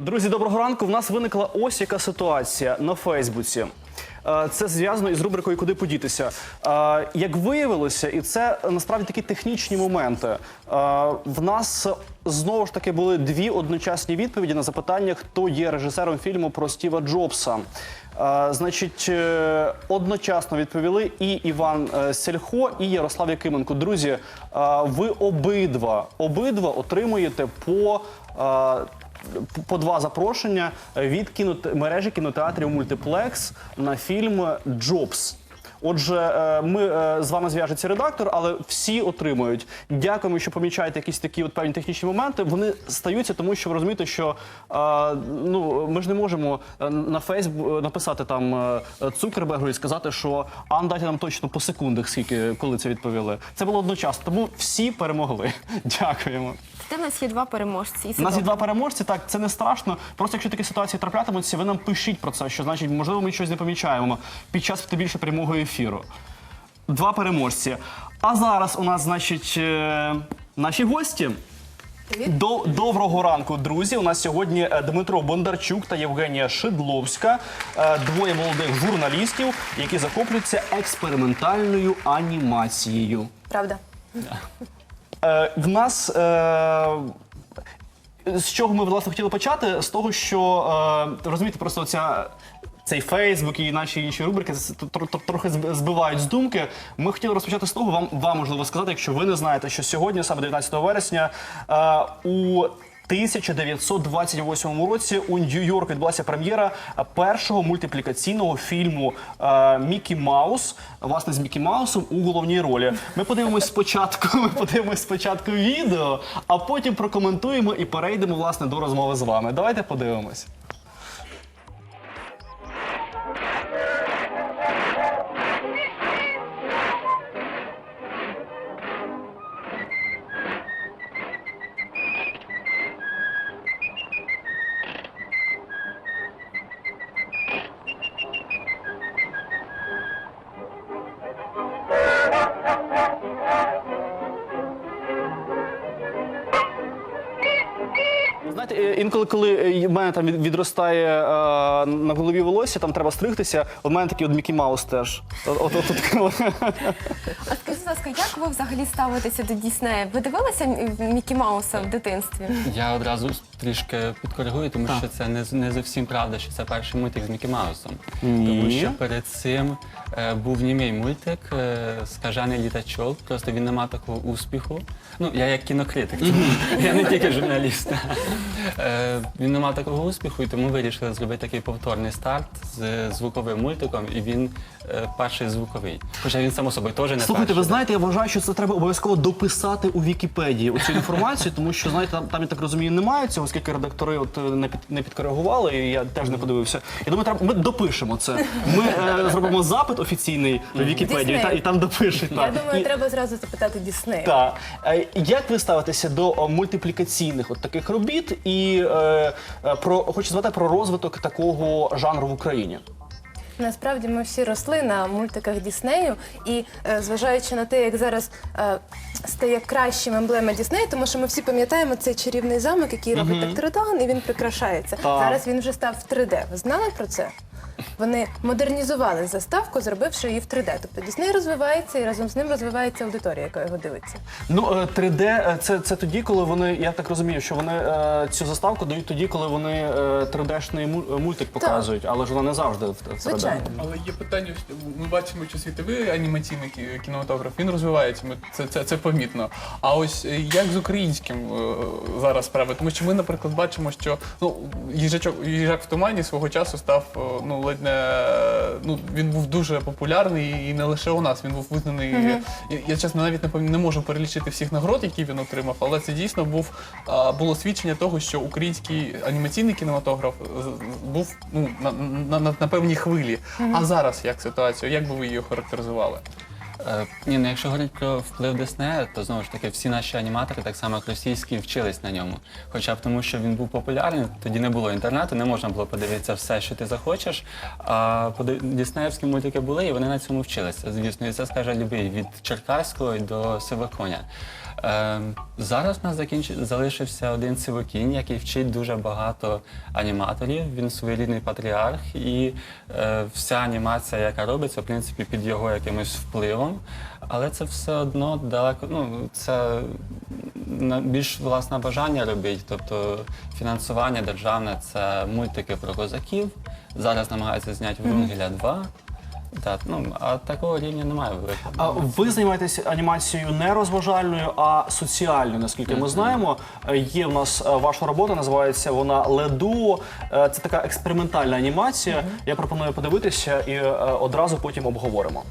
Друзі, доброго ранку. В нас виникла ось яка ситуація на Фейсбуці. Е, Це зв'язано із рубрикою Куди подітися. Е, Як виявилося, і це насправді такі технічні моменти. е, В нас знову ж таки були дві одночасні відповіді на запитання, хто є режисером фільму про Стіва Джобса. Значить, одночасно відповіли і Іван Сельхо, і Ярослав Якименко. Друзі, ви обидва обидва отримуєте по. Е, по два запрошення від кіно мережі кінотеатрів Мультиплекс на фільм Джобс. Отже, е, ми е, з вами зв'яжеться редактор, але всі отримують. Дякуємо, що помічаєте якісь такі от певні технічні моменти. Вони стаються, тому що ви розумієте, що е, ну ми ж не можемо на Фейсбук написати там Цукербергу і сказати, що а ну, дайте нам точно по секундах, скільки коли це відповіли. Це було одночасно, тому всі перемогли. Дякуємо. В нас є два переможці. І У нас є два переможці, так це не страшно. Просто якщо такі ситуації траплятимуться, ви нам пишіть про це, що значить, можливо, ми щось не помічаємо під час тим більше прямого ефіру. Два переможці. А зараз у нас, значить, е, наші гості. До, доброго ранку, друзі. У нас сьогодні е, Дмитро Бондарчук та Євгенія Шидловська, е, двоє молодих журналістів, які захоплюються експериментальною анімацією. Правда. Е, в нас. Е, з чого ми власне хотіли почати? З того, що е, розумієте, просто ця. Цей Фейсбук і наші інші рубрики це тр- тр- трохи зб- збивають з думки. Ми хотіли розпочати з того, вам, вам можливо сказати, якщо ви не знаєте, що сьогодні, саме 19 вересня, е, у 1928 році у Нью-Йорку відбулася прем'єра першого мультиплікаційного фільму е, Мікі Маус, власне, з Мікі Маусом у головній ролі. Ми подивимось спочатку, ми подивимось спочатку відео, а потім прокоментуємо і перейдемо власне до розмови з вами. Давайте подивимось. Інколи, коли е, в мене там відростає е, на голові волосся, там треба стригтися. У мене такий от Мікі Маус теж. От, от, от, от. А скажіть, будь ласка, як ви взагалі ставитеся до Діснея? Ви дивилися Мікі Мауса в дитинстві? Я одразу трішки підкоригую, тому що це не, не зовсім правда, що це перший мультик з Мікі Маусом. Тому що перед цим е, був німий мультик е, Скажений літачок. Просто він не мав такого успіху. Ну, я як кінокритик, тому я не тільки журналіст. Е, він не мав такого успіху, і тому вирішили зробити такий повторний старт з звуковим мультиком, і він е, перший звуковий. Хоча він само собою теж не Слухайте, перший. ви знаєте, я вважаю, що це треба обов'язково дописати у Вікіпедії цю інформацію, тому що знаєте, там, там я так розумію, немає цього, оскільки редактори от е, не під не підкоригували, і я теж не подивився. Я думаю, треба ми допишемо це. Ми е, зробимо запит офіційний в Вікіпедію, і, та, і там допишуть. Я так. думаю, І- треба зразу запитати Діснея. Так. Е, Як ви ставитеся до о, мультиплікаційних от таких робіт і е, е, про хочу звати про розвиток такого жанру в Україні? Насправді ми всі росли на мультиках Діснею, і е, зважаючи на те, як зараз е, стає кращим емблема Діснею, тому що ми всі пам'ятаємо цей чарівний замок, який робить так тридан, і він прикрашається. Так. Зараз він вже став в 3D. Ви знали про це? Вони модернізували заставку, зробивши її в 3D. Тобто Дісней розвивається і разом з ним розвивається аудиторія, яка його дивиться. Ну, е, 3D е, це, це тоді, коли вони, я так розумію, що вони е, цю заставку дають тоді, коли вони е, 3D-шний мультик показують, але ж вона не завжди в в 3D. Звичайно. Але є питання, ми бачимо, що світовий анімаційний кінематограф він розвивається. Це, це, це помітно. А ось е, як з українським е, зараз справи? Тому що ми, наприклад, бачимо, що ну їжачок їжак в тумані свого часу став е, ну ледь не ну він був дуже популярний і не лише у нас. Він був визнаний. Я, я чесно навіть не не можу перелічити всіх нагород, які він отримав, але це дійсно був а, було свідчення того, що український анімаційний кінематограф з- з- був ну на, на, на, на певній хвилі. А зараз як ситуація? Як би ви її охарактеризували? Е, Ні, ну якщо говорити про вплив Диснея, то знову ж таки всі наші аніматори, так само як російські, вчились на ньому. Хоча б тому, що він був популярний, тоді не було інтернету, не можна було подивитися все, що ти захочеш. А Діснеївські мультики були, і вони на цьому вчилися. Звісно, і це скаже любий від Черкаського до Сивоконя. Е, зараз в нас закінч... залишився один Сивокінь, який вчить дуже багато аніматорів. Він своєрідний патріарх, і е, вся анімація, яка робиться, в принципі, під його якимось впливом. Але це все одно далеко. Ну це на більш власне бажання робить. Тобто фінансування державне це мультики про козаків. Зараз намагаються зняти Врунгеля 2. Так, ну а такого рівня немає великого. А ви займаєтесь анімацією не розважальною, а соціальною, наскільки ми знаємо. Є в нас е, ваша робота, називається вона Леду. Е, Це така експериментальна анімація. Я пропоную подивитися і е, одразу потім обговоримо.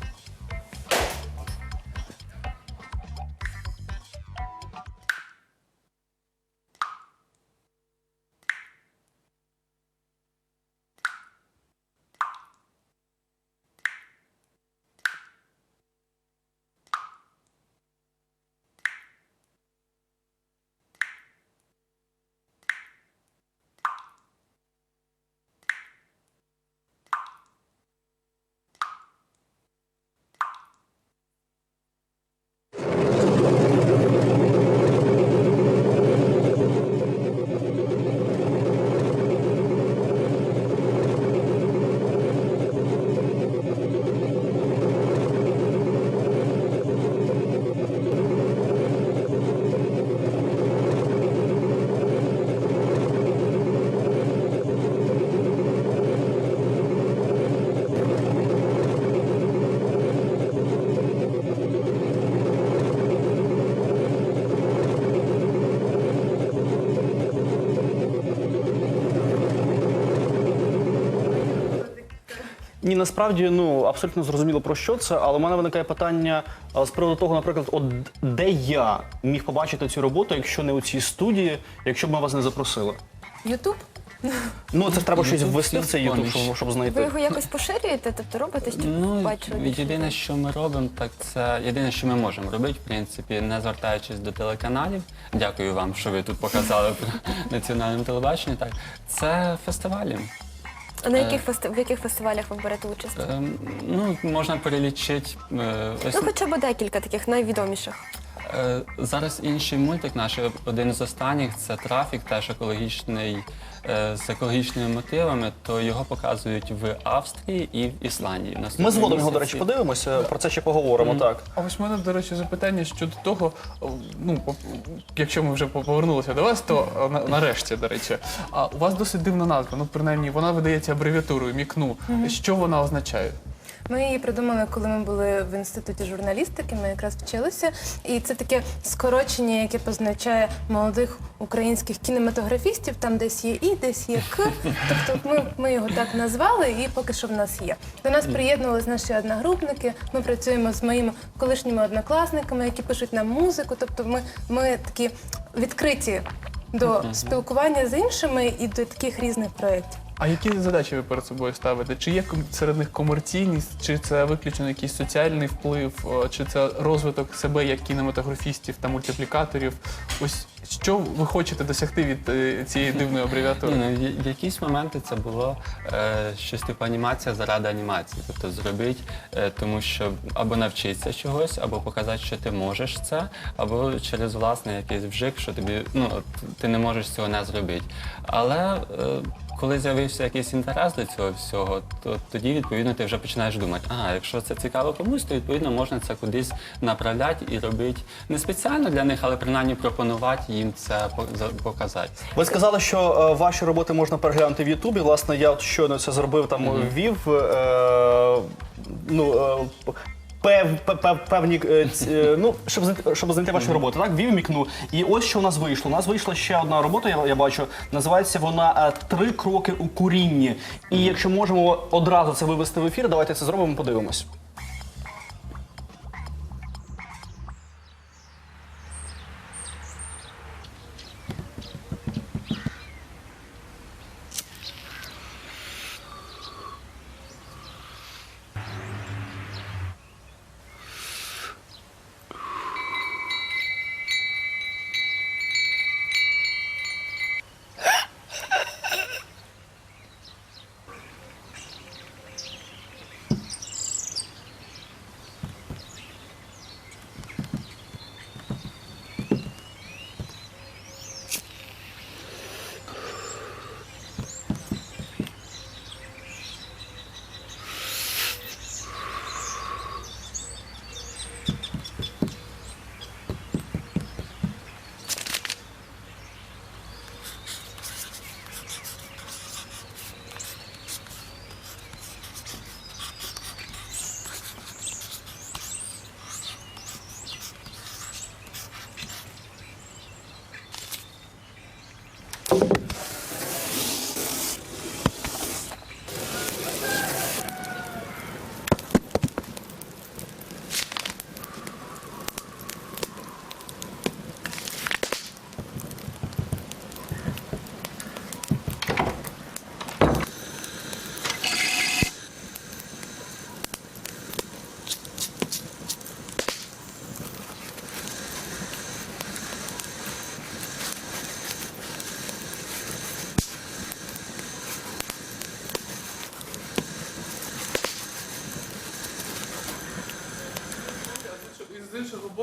Ні, насправді ну абсолютно зрозуміло про що це, але в мене виникає питання а, з приводу того, наприклад, от де я міг побачити цю роботу, якщо не у цій студії, якщо б ми вас не запросили. Ютуб? Ну це ж треба щось ввести в цей в щоб, щоб Ви знайти. його якось поширюєте, тобто робите, щоб Ну, бачили більше єдине, що ми робимо, так це єдине, що ми можемо робити, в принципі, не звертаючись до телеканалів. Дякую вам, що ви тут показали про національному телебаченні. Так, це фестивалі. А на яких фести... в яких фестивалях ви берете участь? Ем, ну, можна перелічити. е, ось Ну, хоча б декілька таких найвідоміших. Е, Зараз інший мультик наш, один з останніх, це трафік, теж екологічний, е, з екологічними мотивами, то його показують в Австрії і в Ісландії. Ми згодом його, до речі, подивимося. Про це ще поговоримо. Так А ось в мене, до речі, запитання щодо того, ну, по- якщо ми вже повернулися до вас, то на- нарешті, до речі, а у вас досить дивна назва. Ну, принаймні, вона видається абревіатурою мікну. Що вона означає? Ми її придумали, коли ми були в інституті журналістики. Ми якраз вчилися. І це таке скорочення, яке позначає молодих українських кінематографістів. Там десь є і, десь є к. Тобто ми, ми його так назвали, і поки що в нас є. До нас приєднувались наші одногрупники. Ми працюємо з моїми колишніми однокласниками, які пишуть нам музику. Тобто, ми, ми такі відкриті до спілкування з іншими і до таких різних проєктів. А які задачі ви перед собою ставите? Чи є серед них комерційність, чи це виключно якийсь соціальний вплив, чи це розвиток себе як кінематографістів та мультиплікаторів? Ось що ви хочете досягти від е, цієї дивної абревіатури? Ну, в якісь моменти це було е, щось типу анімація заради анімації. Тобто зробити, е, тому що або навчитися чогось, або показати, що ти можеш це, або через власний якийсь вжик, що тобі ну ти не можеш цього не зробити. Але е, коли з'явився якийсь інтерес до цього всього, то тоді відповідно ти вже починаєш думати, ага, якщо це цікаво комусь, то відповідно можна це кудись направляти і робити не спеціально для них, але принаймні пропонувати їм це по- показати. ви сказали, що е, ваші роботи можна переглянути в Ютубі. Власне, я от щойно це зробив там ввів. Е, ну, е, Пев, пев, пев- певні е, е, ну щоб знайти, щоб знайти вашу роботу, так вів мікну. І ось що у нас вийшло. У нас вийшла ще одна робота. Я, я бачу. Називається вона е, Три кроки у курінні. І якщо можемо одразу це вивести в ефір, давайте це зробимо. Подивимось.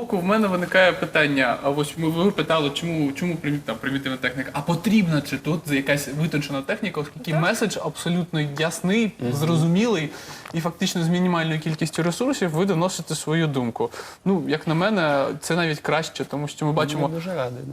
Боку, в мене виникає питання. А ось ми ви питали, чому чому там, примітивна техніка? А потрібна чи тут якась витончена техніка, оскільки меседж абсолютно ясний, зрозумілий, і фактично з мінімальною кількістю ресурсів ви доносите свою думку. Ну, як на мене, це навіть краще, тому що ми бачимо. Я дуже радий.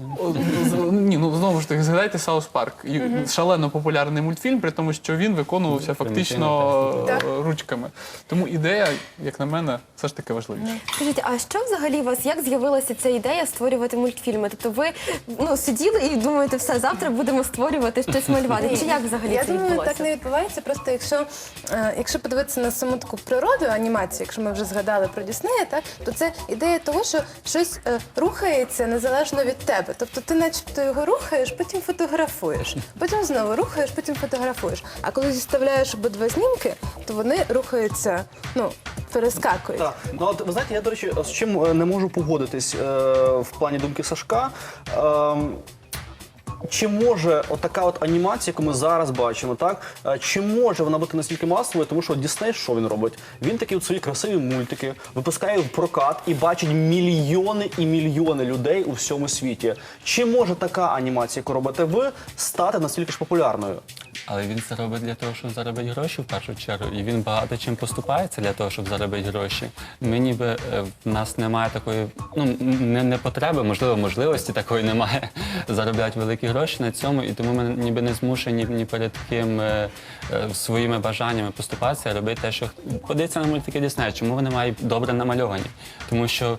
Ні, ну знову ж таки, згадайте Саус Парк. Шалено популярний мультфільм, при тому, що він виконувався фактично Так. е, ручками. Тому ідея, як на мене, все ж таки важливіша. Скажіть, а що взагалі у вас, як з'явилася ця ідея створювати мультфільми? Тобто ви ну, сиділи і думаєте, все, завтра будемо створювати щось малювати. Чи як взагалі Я це думаю, відбулося? так не відбувається. Просто якщо, е, якщо подивитися на саму таку природу анімації, якщо ми вже згадали про Діснея, так то це ідея того, що щось е, рухається незалежно від тебе. Тобто ти, начебто, його рухаєш, потім фотографуєш, потім знову рухаєш, потім фотографуєш. А коли зіставляєш обидва знімки, то вони рухаються, ну перескакують. Так, ну от ви знаєте, я до речі, з чим е, не можу погодитись е, в плані думки Сашка. Ем, чи може отака от анімація, яку ми зараз бачимо, так е, чи може вона бути настільки масовою, тому що Дісней, що він робить? Він такі от свої красиві мультики випускає в прокат і бачить мільйони і мільйони людей у всьому світі. Чи може така анімація, яку робите ви, стати настільки ж популярною? Але він це робить для того, щоб заробити гроші в першу чергу. І він багато чим поступається для того, щоб заробити гроші. Ми ніби е, в нас немає такої, ну не, не потреби, можливо, можливості такої немає заробляти великі гроші на цьому. І тому ми ніби не змушені ні перед ким е, е, своїми бажаннями поступатися, робити те, що подивіться на мультики Діснея. Чому вони мають добре намальовані? Тому що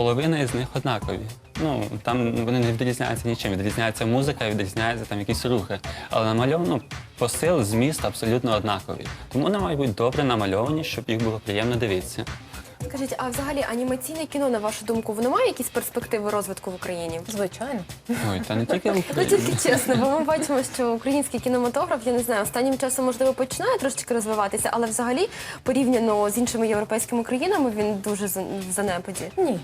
половина із них однакові. Ну там вони не відрізняються нічим. Відрізняється музика, відрізняються там якісь рухи. Але намальовано посил, зміст абсолютно однаковий. Тому вони мають бути добре намальовані, щоб їх було приємно дивитися. Скажіть, а взагалі анімаційне кіно, на вашу думку, воно має якісь перспективи розвитку в Україні? Звичайно. Ой, та не тільки в Ну Україні. тільки чесно, бо ми бачимо, що український кінематограф, я не знаю, останнім часом можливо починає трошечки розвиватися, але взагалі порівняно з іншими європейськими країнами він дуже за- в занепаді. Ні.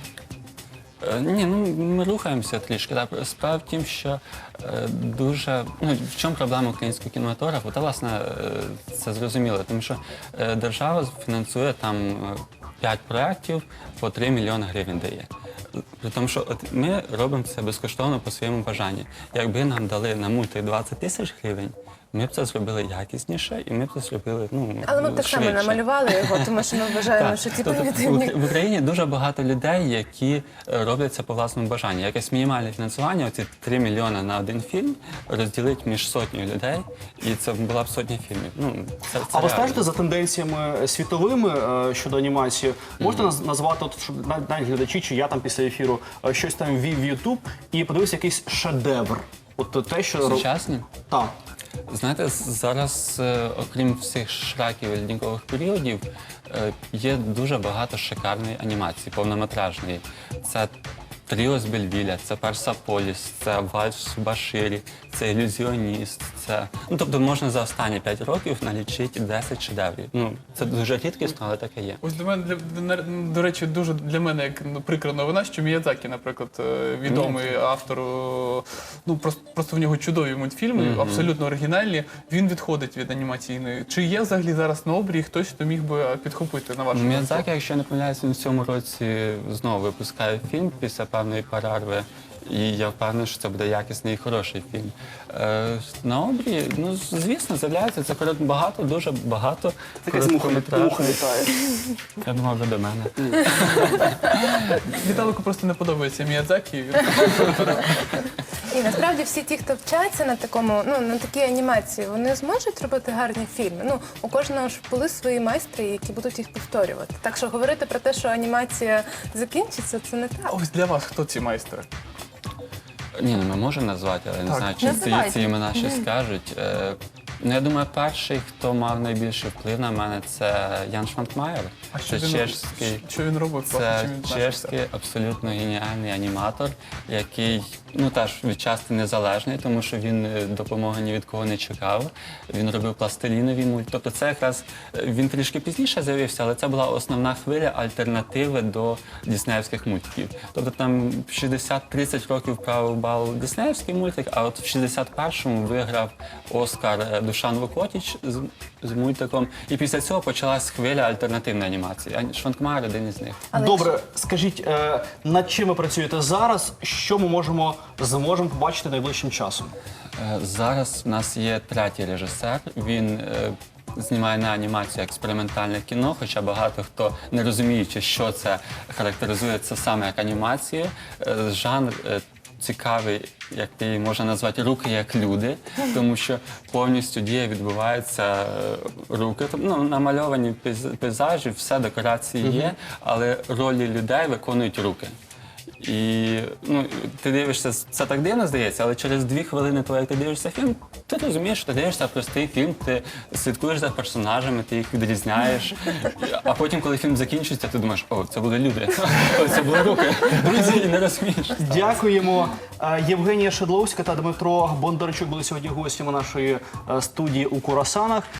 Е, Ні, ну ми рухаємося трішки. Так. Справа в тім, що е, дуже ну в чому проблема українського кінематографу? Та власне е, це зрозуміло, тому що е, держава фінансує там е, 5 проєктів по 3 мільйони гривень дає. При тому, що от ми робимо це безкоштовно по своєму бажанні. Якби нам дали на мульти 20 тисяч гривень, ми б це зробили якісніше і ми б це зробили ну Але ми б так само намалювали його, тому що ми вважаємо, що ті Тобто примітивні в, Україні дуже багато людей, які е, роблять це по власному бажанню. Якесь мінімальне фінансування, оці 3 мільйони на один фільм, розділить між сотнею людей, і це була б сотня фільмів. Ну це, це А ви стежите за тенденціями світовими е, щодо анімації? Можете наз- назвати, от, щоб навіть глядачі, чи я там після ефіру е, щось там ввів в YouTube і подивився якийсь шедевр? От те, що сучасні? Так. Знаєте, зараз, е, окрім всіх шраків і ледникових періодів, е, є дуже багато шикарної анімації, повнометражної. Це Тріо з Бельвіля, це Персаполіс, це Вальс Баширі, це ілюзіоніст. Це ну тобто можна за останні 5 років налічити 10 шедеврів. Ну це дуже рідкісно, але таке є. Ось для мене для, для- до речі, дуже для мене як ну, прикра новина, що Міядзакі, наприклад, е, відомий автор. е, Ну просто просто в нього чудові мультфільми, абсолютно оригінальні. Він відходить від анімаційної. Чи є взагалі зараз на обрії хтось, хто міг би е, підхопити на вашу? Міядзакі, якщо я не помиляюся, він в цьому році знову випускає фільм після pewnej pararwy. І я впевнений, що це буде якісний і хороший фільм. Е, на обрі, ну звісно, з'являється це корот- багато, дуже багато. Короткометражних. літає. Я думав, ви до мене. Віталику просто не подобається Міядзакі. І насправді всі ті, хто вчаться на такому, ну на такій анімації, вони зможуть робити гарні фільми. Ну у кожного ж були свої майстри, які будуть їх повторювати. Так що говорити про те, що анімація закінчиться, це не так. Ось для вас хто ці майстри? Ні, ну ми можемо назвати, але не Так. знаю, чи ці, Називайте. ці імена ще скажуть. Е, ну, я думаю, перший, хто мав найбільший вплив на мене, це Ян Швантмаєр. А що Це він, чешський. що він робив? Це чим він відзначився? чешський абсолютно геніальний аніматор, який ну теж відчасти незалежний, тому що він е, допомоги ні від кого не чекав. Він робив пластилінові мульти. Тобто, це якраз е, він трішки пізніше з'явився, але це була основна хвиля альтернативи до діснеївських мультиків. Тобто там в 60-30 років правив бал діснеївський мультик, а от в 61-му виграв Оскар е, Душан Вокотіч з, з мультиком. І після цього почалась хвиля альтернативної анімації. А Шванкмар один із них. Добре, скажіть, е, над чим ви працюєте зараз? Що ми можемо зможемо побачити найближчим часом? Е, Зараз в нас є третій режисер. Він е, знімає на анімацію експериментальне кіно, хоча багато хто не розуміючи, що це характеризує це саме як анімацію. Е, Жанр е, цікавий, як її можна назвати, руки як люди, тому що повністю дія відбувається е, руки. Ну, намальовані пейз- пейзажі, все декорації є, але ролі людей виконують руки. І ну, ти дивишся, це так дивно здається, але через дві хвилини, того, як ти дивишся фільм, ти розумієш, що ти дивишся простий фільм, ти слідкуєш за персонажами, ти їх відрізняєш. А потім, коли фільм закінчується, ти думаєш, о, це були люди, о, це були руки. Друзі, не розумієш. Дякуємо. Е, Євгенія Шедловська та Дмитро Бондарчук були сьогодні гостями нашої е, студії у Курасанах.